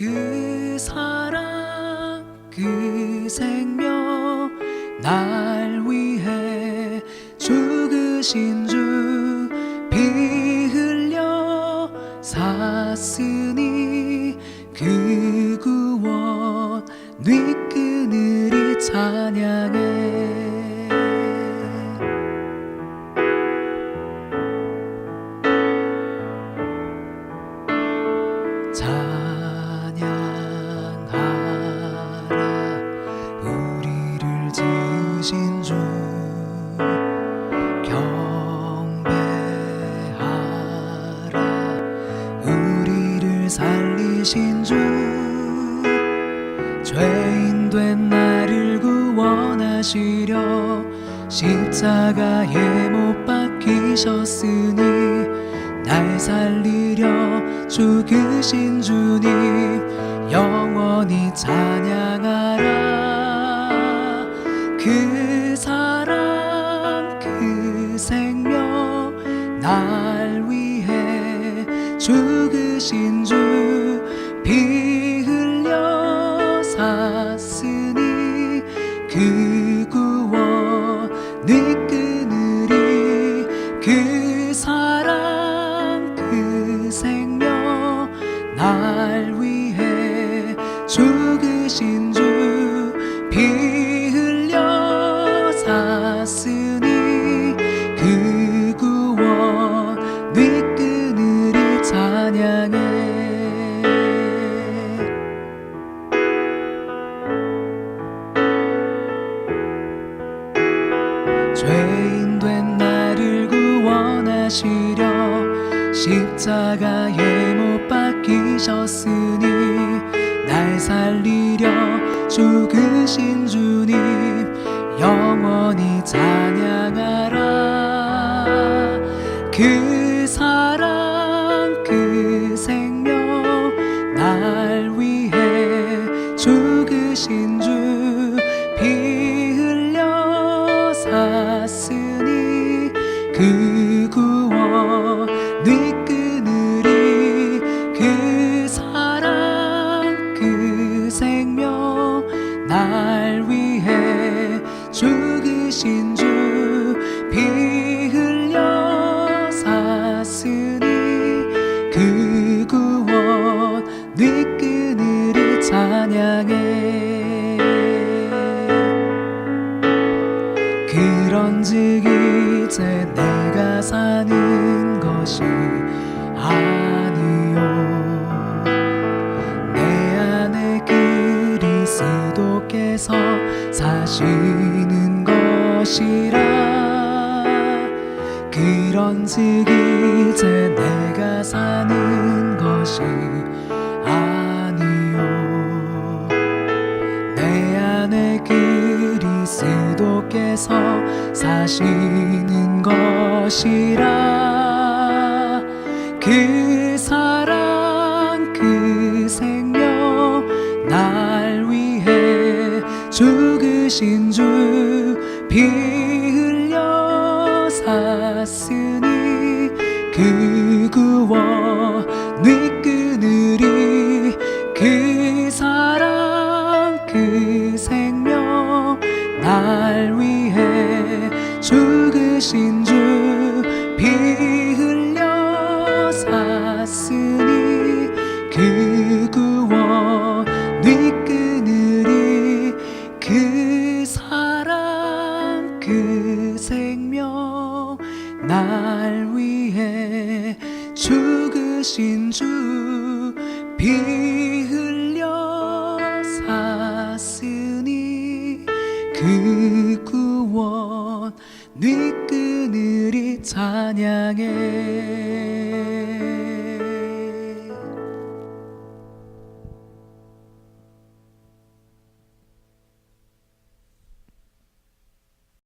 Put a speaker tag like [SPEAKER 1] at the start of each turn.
[SPEAKER 1] 그 사랑 그 생명 날 위해 죽으신 주 피 흘려 샀으니 그 구원 네 끈을 찬양해 살리신 주 죄인 된 나를 구원하시려 십자가에 못 박히셨으니 날 살리려 죽으신 주님 영원히 찬양하라. 그 사랑 그 생명 날 위해 죽으신 주 사랑 그 생명 날 위해 죽으신 주 피 흘려 샀으니 그 구원 네 끈으리 찬양해. 구원 하시려 십자가에 못 박히셨으니 날 살리려 죽으신 주님 영원히 찬양하라. 그 사랑 그 생명 날 위해 죽으신 주 끈으리 그 사랑 그 생명 날 위해 죽으신 주 피 흘려 샀으니 그 구원 네 끈으리 찬양해 즉 이제 내가 사는 것이 아니요 내 안에 그리스도께서 사시는 것이라. 그런즉 이제 내가 사는 것이 아니요 내 안에 그 리스도께서 사시는 것이라. 그 사랑 그 생명 날 위해 죽으신 주 피 흘려 샀으니 그 죽으신 주 피 흘려 샀으니 그 구원 네 끈으리 그 사랑 그 생명 날 위해 죽으신 주 피 흘려 샀으니 그 구원 네 그늘이 찬양해.